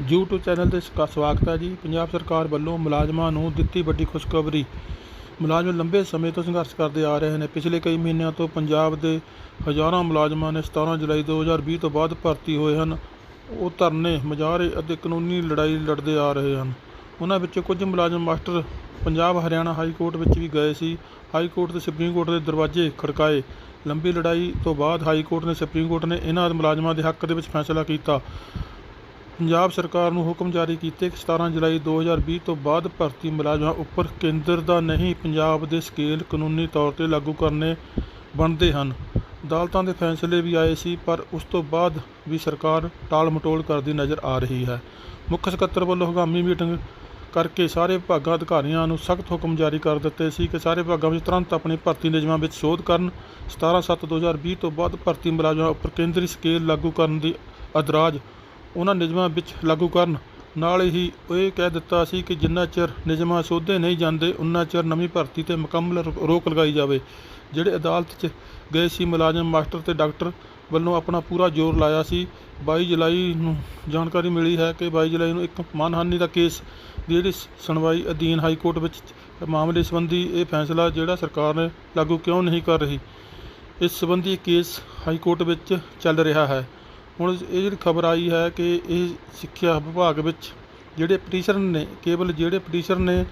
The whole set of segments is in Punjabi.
YouTube ਚੈਨਲ ਤੇ ਸਕ- ਸਵਾਗਤ ਹੈ ਜੀ। ਪੰਜਾਬ ਸਰਕਾਰ ਵੱਲੋਂ ਮੁਲਾਜ਼ਮਾਂ ਨੂੰ ਦਿੱਤੀ ਵੱਡੀ ਖੁਸ਼ਖਬਰੀ। ਮੁਲਾਜ਼ਮ ਲੰਬੇ ਸਮੇਂ ਤੋਂ ਸੰਘਰਸ਼ ਕਰਦੇ ਆ ਰਹੇ ਨੇ। ਪਿਛਲੇ ਕਈ ਮਹੀਨਿਆਂ ਤੋਂ ਪੰਜਾਬ ਦੇ ਹਜ਼ਾਰਾਂ ਮੁਲਾਜ਼ਮਾਂ ਨੇ 17 ਜੁਲਾਈ 2020 ਤੋਂ ਬਾਅਦ ਭਰਤੀ ਹੋਏ ਹਨ। ਉਹ ਧਰਨੇ, ਮੁਜ਼ਾਹਰੇ ਅਤੇ ਕਾਨੂੰਨੀ ਲੜਾਈ ਲੜਦੇ ਆ ਰਹੇ ਹਨ। ਉਹਨਾਂ ਵਿੱਚੋਂ ਕੁਝ ਮੁਲਾਜ਼ਮ master Punjab Haryana high court ਵਿੱਚ ਵੀ ਗਏ ਸੀ। ਹਾਈ ਕੋਰਟ ਤੇ ਸੁਪਰੀਮ ਕੋਰਟ ਦੇ ਦਰਵਾਜ਼ੇ ਖੜਕਾਏ। ਲੰਬੀ ਲੜਾਈ ਤੋਂ ਬਾਅਦ ਹਾਈ ਕੋਰਟ ਨੇ ਸੁਪਰੀਮ ਕੋਰਟ ਨੇ ਇਹਨਾਂ ਮੁਲਾਜ਼ਮਾਂ ਦੇ ਹੱਕ ਦੇ ਵਿੱਚ ਫੈਸਲਾ ਕੀਤਾ। ਪੰਜਾਬ ਸਰਕਾਰ ਨੂੰ ਹੁਕਮ ਜਾਰੀ ਕੀਤੇ ਕਿ 17 ਜੁਲਾਈ 2020 ਤੋਂ ਬਾਅਦ ਭਰਤੀ ਮੁਲਾਜ਼ਮਾਂ ਉੱਪਰ ਕੇਂਦਰ ਦਾ ਨਹੀਂ, ਪੰਜਾਬ ਦੇ ਸਕੇਲ ਕਾਨੂੰਨੀ ਤੌਰ ਤੇ ਲਾਗੂ ਕਰਨੇ ਬਣਦੇ ਹਨ। ਅਦਾਲਤਾਂ ਦੇ ਫੈਸਲੇ ਵੀ ਆਏ ਸੀ, ਪਰ ਉਸ ਤੋਂ ਬਾਅਦ ਵੀ ਸਰਕਾਰ ਟਾਲ ਮਟੋਲ ਕਰਦੀ ਨਜ਼ਰ ਆ ਰਹੀ ਹੈ। ਮੁੱਖ ਸਕੱਤਰ ਵੱਲੋਂ ਹੰਗਾਮੀ ਮੀਟਿੰਗ ਕਰਕੇ ਸਾਰੇ ਵਿਭਾਗਾਂ ਅਧਿਕਾਰੀਆਂ ਨੂੰ ਸਖਤ ਹੁਕਮ ਜਾਰੀ ਕਰ ਦਿੱਤੇ ਸੀ ਕਿ ਸਾਰੇ ਵਿਭਾਗਾਂ ਵਿੱਚ ਤੁਰੰਤ ਆਪਣੇ ਭਰਤੀ ਨਿਯਮਾਂ ਵਿੱਚ ਸੋਧ ਕਰਨ। 17/7/2020 ਤੋਂ ਬਾਅਦ ਭਰਤੀ ਮੁਲਾਜ਼ਮਾਂ ਉੱਪਰ ਕੇਂਦਰੀ ਸਕੇਲ ਲਾਗੂ ਕਰਨ ਦੀ ਅਦਰਾਜ ਉਹਨਾਂ ਨਿਯਮਾਂ ਵਿੱਚ ਲਾਗੂ ਕਰਨ। ਨਾਲ ਹੀ ਇਹ ਕਹਿ ਦਿੱਤਾ ਸੀ ਕਿ ਜਿੰਨਾ ਚਿਰ ਨਿਯਮਾਂ ਸੋਧੇ ਨਹੀਂ ਜਾਂਦੇ, ਉਨਾ ਚਿਰ ਨਵੀਂ ਭਰਤੀ ਤੇ ਮੁਕੰਮਲ ਰੋ- ਰੋਕ ਲਗਾਈ ਜਾਵੇ। ਜਿਹੜੇ ਅਦਾਲਤ 'ਚ ਗਏ ਸੀ ਮੁਲਾਜ਼ਮ ਮਾਸਟਰ ਤੇ ਡਾਕਟਰ ਵੱਲੋਂ ਆਪਣਾ ਪੂਰਾ ਜ਼ੋਰ ਲਾਇਆ ਸੀ 22 ਜੁਲਾਈ ਨੂੰ ਜਾਣਕਾਰੀ ਮਿਲੀ ਹੈ ਕਿ 22 ਜੁਲਾਈ ਨੂੰ ਇੱਕ ਮਾਨਹਾਨੀ ਦਾ ਕੇਸ ਦੀ ਜਿਹੜੀ ਸੁਣਵਾਈ ਅਧੀਨ ਹਾਈ ਕੋਰਟ ਵਿੱਚ ਮਾਮਲੇ ਸੰਬੰਧੀ ਇਹ ਫੈਸਲਾ ਜਿਹੜਾ ਸਰਕਾਰ ਨੇ ਲਾਗੂ ਕਿਉਂ ਨਹੀਂ ਕਰ ਰਹੀ, ਇਸ ਸੰਬੰਧੀ ਕੇਸ ਹਾਈ ਕੋਰਟ ਵਿੱਚ ਚੱਲ ਰਿਹਾ ਹੈ। ਹੁਣ ਇਹ ਜਿਹੜੀ ਖਬਰ ਆਈ ਹੈ ਕਿ ਇਹ ਸਿੱਖਿਆ ਵਿਭਾਗ ਵਿੱਚ ਜਿਹੜੇ ਪਟੀਸ਼ਨ ਨੇ ਕੇਵਲ ਜਿਹੜੇ ਪਟੀਸ਼ਨ ਨੇ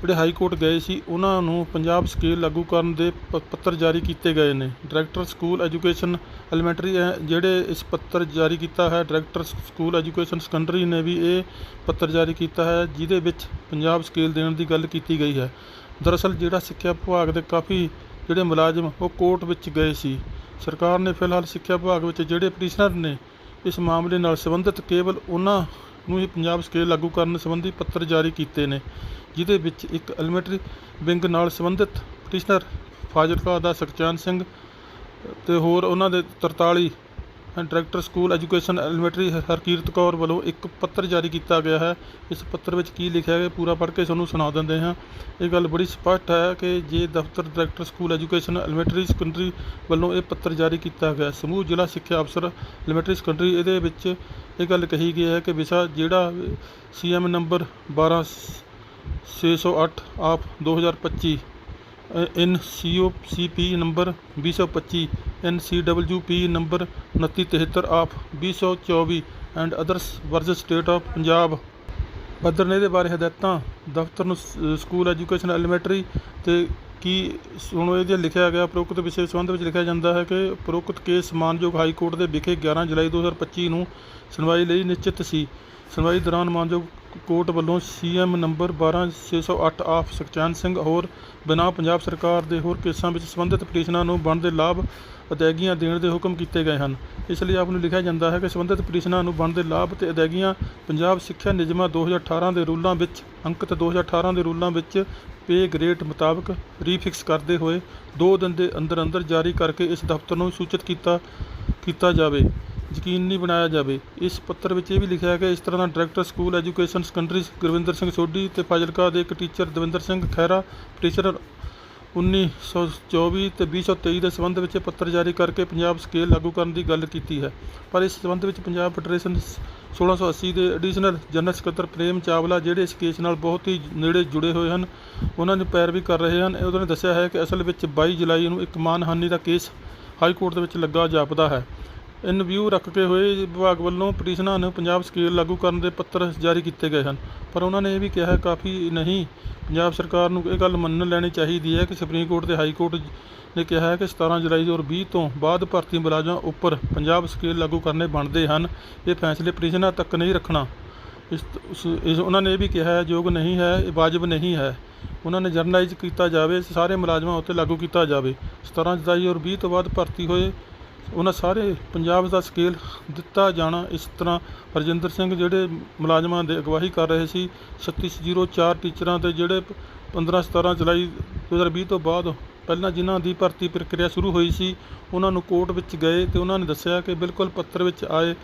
ਜਿਹੜੇ ਹਾਈ ਕੋਰਟ ਗਏ ਸੀ ਉਹਨਾਂ ਨੂੰ ਪੰਜਾਬ ਸਕੇਲ ਲਾਗੂ ਕਰਨ ਦੇ ਪੱਤਰ ਜਾਰੀ ਕੀਤੇ ਗਏ ਨੇ। ਡਾਇਰੈਕਟਰ ਸਕੂਲ ਐਜੂਕੇਸ਼ਨ ਐਲੀਮੈਂਟਰੀ ਅ, ਜਿਹੜੇ ਇਸ ਪੱਤਰ ਜਾਰੀ ਕੀਤਾ ਹੈ ਡਾਇਰੈਕਟਰ ਸਕੂਲ ਐਜੂਕੇਸ਼ਨ ਸੈਕੰਡਰੀ ਨੇ ਵੀ ਇਹ ਪੱਤਰ ਜਾਰੀ ਕੀਤਾ ਹੈ ਜਿਹਦੇ ਵਿੱਚ ਪੰਜਾਬ ਸਕੇਲ ਦੇਣ ਦੀ ਗੱਲ ਕੀਤੀ ਗਈ ਹੈ। ਦਰਅਸਲ ਜਿਹੜਾ ਸਿੱਖਿਆ ਵਿਭਾਗ ਦੇ ਕਾਫੀ ਜਿਹੜੇ ਮੁਲਾਜ਼ਮ ਉਹ ਕੋਰਟ ਵਿੱਚ ਗਏ ਸੀ। ਸਰਕਾਰ ਨੇ ਫਿਲਹਾਲ ਸਿੱਖਿਆ ਵਿਭਾਗ ਵਿੱਚ ਜਿਹੜੇ ਪਟੀਸ਼ਨਰ ਨੇ, ਇਸ ਮਾਮਲੇ ਨਾਲ ਸੰਬੰਧਿਤ ਕੇਵਲ ਉਹਨਾਂ ਨੂੰ ਹੀ ਪੰਜਾਬ ਸਕੇਲ ਲਾਗੂ ਕਰਨ ਸੰਬੰਧੀ ਪੱਤਰ ਜਾਰੀ ਕੀਤੇ ਨੇ, ਜਿਹਦੇ ਵਿੱਚ ਇੱਕ ਐਲੀਮੈਂਟਰੀ ਵਿੰਗ ਨਾਲ ਸੰਬੰਧਿਤ ਪਟੀਸ਼ਨਰ ਫਾਜ਼ਿਲਕਾ ਦਾ ਸੁਖਚੈਨ ਸਿੰਘ ਤੇ ਹੋਰ ਉਹਨਾਂ ਦੇ 43 director school education elementary Harkirat Kaur ਵੱਲੋਂ ਇੱਕ ਪੱਤਰ ਜਾਰੀ ਕੀਤਾ ਗਿਆ ਹੈ। ਇਸ ਪੱਤਰ ਵਿੱਚ ਕੀ ਲਿਖਿਆ ਹੈ ਪੂਰਾ ਪੜ੍ਹ ਕੇ ਤੁਹਾਨੂੰ ਸੁਣਾ ਦਿੰਦੇ ਹਾਂ। ਇਹ ਗੱਲ ਬੜੀ ਸਪਸ਼ਟ ਹੈ ਕਿ ਜੇ ਦਫ਼ਤਰ director school education elementary secondary ਵੱਲੋਂ ਇਹ ਪੱਤਰ ਜਾਰੀ ਕੀਤਾ ਗਿਆ। ਸਮੂਹ ਜ਼ਿਲ੍ਹਾ ਸਿੱਖਿਆ ਅਫਸਰ ਐਲੀਮੈਂਟਰੀ ਸੈਕੰਡਰੀ ਇਹਦੇ ਵਿੱਚ ਇਹ ਗੱਲ ਕਹੀ ਗਈ ਹੈ ਕਿ ਵਿਸ਼ਾ ਜਿਹੜਾ CM number 12 608 of 2025 in C O C P number 225 N C W P number 2973 of 2024 and others versus state of Punjab. ਪੱਧਰ ਨੇ ਇਹਦੇ ਬਾਰੇ ਹਦਾਇਤਾਂ, ਦਫ਼ਤਰ ਨੂੰ ਸਕੂਲ ਐਜੂਕੇਸ਼ਨ ਐਲੀਮੈਂਟਰੀ ਤੇ ਕੀ ਸੁਣੋ ਇਹਦੇ ਲਿਖਿਆ ਗਿਆ ਉਪਰੋਕਤ ਵਿਸ਼ੇ ਸੰਬੰਧ ਵਿੱਚ ਲਿਖਿਆ ਜਾਂਦਾ ਹੈ ਕਿ ਪ੍ਰੋਕਤ ਕੇਸ ਮਾਨਯੋਗ ਹਾਈ ਕੋਰਟ ਦੇ ਵਿਖੇ 11 ਜੁਲਾਈ 2025 ਨੂੰ ਸੁਣਵਾਈ ਲਈ ਨਿਸ਼ਚਿਤ ਸੀ। ਸੁਣਵਾਈ ਦੌਰਾਨ ਮਾਨਯੋਗ ਕੋਰਟ ਵੱਲੋਂ CM number 12608 of Sukhchain Singh ਹੋਰ ਬਿਨਾਂ ਪੰਜਾਬ ਸਰਕਾਰ ਦੇ ਹੋਰ ਕੇਸਾਂ ਵਿੱਚ ਸੰਬੰਧਿਤ ਪਟੀਸ਼ਨਾਂ ਨੂੰ ਬਣਦੇ ਲਾਭ ਅਦਾਇਗੀਆਂ ਦੇਣ ਦੇ ਹੁਕਮ ਕੀਤੇ ਗਏ ਹਨ। ਇਸ ਲਈ ਆਪ ਨੂੰ ਲਿਖਿਆ ਜਾਂਦਾ ਹੈ ਕਿ ਸੰਬੰਧਿਤ ਪਟੀਸ਼ਨਾਂ ਨੂੰ ਬਣਦੇ ਲਾਭ ਤੇ ਅਦਾਇਗੀਆਂ ਪੰਜਾਬ ਸਿੱਖਿਆ ਨਿਯਮਾਂ 2018 ਦੇ ਰੂਲਾਂ ਵਿੱਚ, ਅੰਕਿਤ 2018 ਦੇ ਰੂਲਾਂ ਵਿੱਚ ਪੇ ਗ੍ਰੇਡ ਮੁਤਾਬਕ ਰੀਫਿਕਸ ਕਰਦੇ ਹੋਏ 2 ਦਿਨ ਦੇ ਅੰਦਰ ਅੰਦਰ ਜਾਰੀ ਕਰਕੇ ਇਸ ਦਫ਼ਤਰ ਨੂੰ ਸੂਚਿਤ ਕੀਤਾ ਕੀਤਾ ਜਾਵੇ। ਯਕੀਨੀ ਬਣਾਇਆ ਜਾਵੇ। ਇਸ ਪੱਤਰ ਵਿੱਚ ਇਹ ਵੀ ਲਿਖਿਆ ਹੈ ਕਿ ਇਸ ਤਰ੍ਹਾਂ ਦਾ director school education secondary Gurvinder Singh Sodhi ਤੇ ਫਾਜ਼ਿਲਕਾ ਦੇ ਇੱਕ ਟੀਚਰ ਦਵਿੰਦਰ ਸਿੰਘ ਖਹਿਰਾ, ਟੀਚਰ 1924 ਤੇ 2023 ਦੇ ਸੰਬੰਧ ਵਿੱਚ ਪੱਤਰ ਜਾਰੀ ਕਰਕੇ ਪੰਜਾਬ ਸਕੇਲ ਲਾਗੂ ਕਰਨ ਦੀ ਗੱਲ ਕੀਤੀ ਹੈ। ਪਰ ਇਸ ਸੰਬੰਧ ਵਿੱਚ ਪੰਜਾਬ ਫੈਡਰੇਸ਼ਨ 1680 ਦੇ ਐਡੀਸ਼ਨਲ ਜਨਰਲ ਸਕੱਤਰ ਪ੍ਰੇਮ ਚਾਵਲਾ ਜਿਹੜੇ ਇਸ ਕੇਸ ਨਾਲ ਬਹੁਤ ਹੀ ਨੇੜੇ ਜੁੜੇ ਹੋਏ ਹਨ, ਉਹਨਾਂ ਨੇ ਪੈਰਵੀ ਕਰ ਰਹੇ ਹਨ। ਉਹਨਾਂ ਨੇ ਦੱਸਿਆ ਹੈ ਕਿ ਅਸਲ ਵਿੱਚ 22 ਜੁਲਾਈ ਨੂੰ ਇੱਕ ਮਾਨਹਾਨੀ ਦਾ ਕੇਸ ਹਾਈ ਕੋਰਟ ਦੇ ਵਿੱਚ ਲੱਗਾ ਜਾਪਦਾ ਹੈ। ਇਨ ਵਿਊ ਰੱਖ ਕੇ ਹੋਏ ਵਿਭਾਗ ਵੱਲੋਂ ਪਟੀਸ਼ਨਾਂ ਨੂੰ ਪੰਜਾਬ ਸਕੇਲ ਲਾਗੂ ਕਰਨ ਦੇ ਪੱਤਰ ਜਾਰੀ ਕੀਤੇ ਗਏ ਹਨ। ਪਰ ਉਹਨਾਂ ਨੇ ਇਹ ਵੀ ਕਿਹਾ ਕਾਫੀ ਨਹੀਂ, ਪੰਜਾਬ ਸਰਕਾਰ ਨੂੰ ਇਹ ਗੱਲ ਮੰਨ ਲੈਣੀ ਚਾਹੀਦੀ ਹੈ ਕਿ ਸੁਪਰੀਮ ਕੋਰਟ ਤੇ ਹਾਈ ਕੋਰਟ ਨੇ ਕਿਹਾ ਹੈ ਕਿ 17 ਜੁਲਾਈ 2020 ਤੋਂ ਬਾਅਦ ਭਰਤੀ ਮੁਲਾਜ਼ਮਾਂ ਉੱਪਰ ਪੰਜਾਬ ਸਕੇਲ ਲਾਗੂ ਕਰਨੇ ਬਣਦੇ ਹਨ। ਇਹ ਫੈਸਲੇ ਪਟੀਸ਼ਨਾਂ ਤੱਕ ਨਹੀਂ ਰੱਖਣਾ। ਇਸ ਉਹਨਾਂ ਨੇ ਇਹ ਵੀ ਕਿਹਾ ਹੈ, ਯੋਗ ਨਹੀਂ ਹੈ, ਇਹ ਵਾਜਬ ਨਹੀਂ ਹੈ। ਉਹਨਾਂ ਨੇ ਜਰਨਲਾਈਜ਼ ਕੀਤਾ ਜਾਵੇ, ਸਾਰੇ ਮੁਲਾਜ਼ਮਾਂ ਉੱਤੇ ਲਾਗੂ ਕੀਤਾ ਜਾਵੇ। 17 ਜੁਲਾਈ ਔਰ 20 ਤੋਂ ਬਾਅਦ ਭਰਤੀ ਹੋਏ ਉਹਨਾਂ ਸਾਰੇ ਪੰਜਾਬ ਦਾ ਸਕੇਲ ਦਿੱਤਾ ਜਾਣਾ ਇਸ ਤਰ੍ਹਾਂ। ਹਰਜਿੰਦਰ ਸਿੰਘ ਜਿਹੜੇ ਮੁਲਾਜ਼ਮਾਂ ਦੇ ਅਗਵਾਈ ਕਰ ਰਹੇ ਸੀ 3604 ਟੀਚਰਾਂ ਤੇ ਜਿਹੜੇ 15 17 ਜੁਲਾਈ 2020 ਤੋਂ ਬਾਅਦ ਪਹਿਲਾਂ ਜਿਨ੍ਹਾਂ ਦੀ ਭਰਤੀ ਪ੍ਰਕਿਰਿਆ ਸ਼ੁਰੂ ਹੋਈ ਸੀ, ਉਹਨਾਂ ਨੂੰ ਕੋਰਟ ਵਿੱਚ ਗਏ ਤੇ ਉਹਨਾਂ ਨੇ ਦੱਸਿਆ ਕਿ ਬਿਲਕੁਲ ਪੱਤਰ ਵਿੱਚ ਆਏ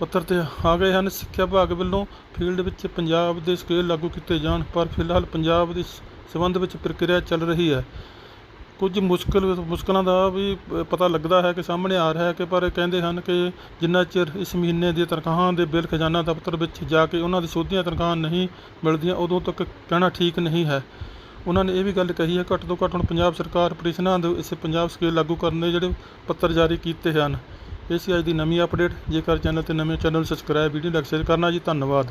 ਪੱਤਰ ਤੇ ਆ ਗਏ ਹਨ। ਸਿੱਖਿਆ ਵਿਭਾਗ ਵੱਲੋਂ ਫੀਲਡ ਵਿੱਚ ਪੰਜਾਬ ਦੇ ਸਕੇਲ ਲਾਗੂ ਕੀਤੇ ਜਾਣ, ਪਰ ਫਿਲਹਾਲ ਪੰਜਾਬ ਦੇ ਸ- ਸੰਬੰਧ ਵਿੱਚ ਪ੍ਰਕਿਰਿਆ ਚੱਲ ਰਹੀ ਹੈ। ਕੁਝ ਮੁਸ਼ਕਿਲ, ਮੁਸ਼ਕਲਾਂ ਦਾ ਵੀ ਪਤਾ ਲੱਗਦਾ ਹੈ ਕਿ ਸਾਹਮਣੇ ਆ ਰਿਹਾ ਹੈ ਕਿ ਪਰ ਕਹਿੰਦੇ ਹਨ ਕਿ ਜਿੰਨਾ ਚਿਰ ਇਸ ਮਹੀਨੇ ਦੀ ਤਨਖਾਹਾਂ ਦੇ ਬਿੱਲ ਖਜ਼ਾਨਾ ਦਫ਼ਤਰ ਵਿੱਚ ਜਾ ਕੇ ਉਹਨਾਂ ਦੀ ਸੋਧੀਆਂ ਤਨਖਾਹਾਂ ਨਹੀਂ ਮਿਲਦੀਆਂ, ਉਦੋਂ ਤੱਕ ਕਹਿਣਾ ਠੀਕ ਨਹੀਂ ਹੈ। ਉਹਨਾਂ ਨੇ ਇਹ ਵੀ ਗੱਲ ਕਹੀ ਹੈ, ਘੱਟ ਤੋਂ ਘੱਟ ਹੁਣ ਪੰਜਾਬ ਸਰਕਾਰ ਪਟੀਸ਼ਨਾਂ ਦੇ ਇਸ ਪੰਜਾਬ ਸਕੇਲ ਲਾਗੂ ਕਰਨ ਦੇ ਜਿਹੜੇ ਪੱਤਰ ਜਾਰੀ ਕੀਤੇ ਹਨ। ਇਹ ਸੀ ਅੱਜ ਦੀ ਨਵੀਂ ਅਪਡੇਟ ਜੇਕਰ ਚੈਨਲ ਤੇ ਨਵੇਂ channel subscribe video like share ਕਰਨਾ ਜੀ। ਧੰਨਵਾਦ।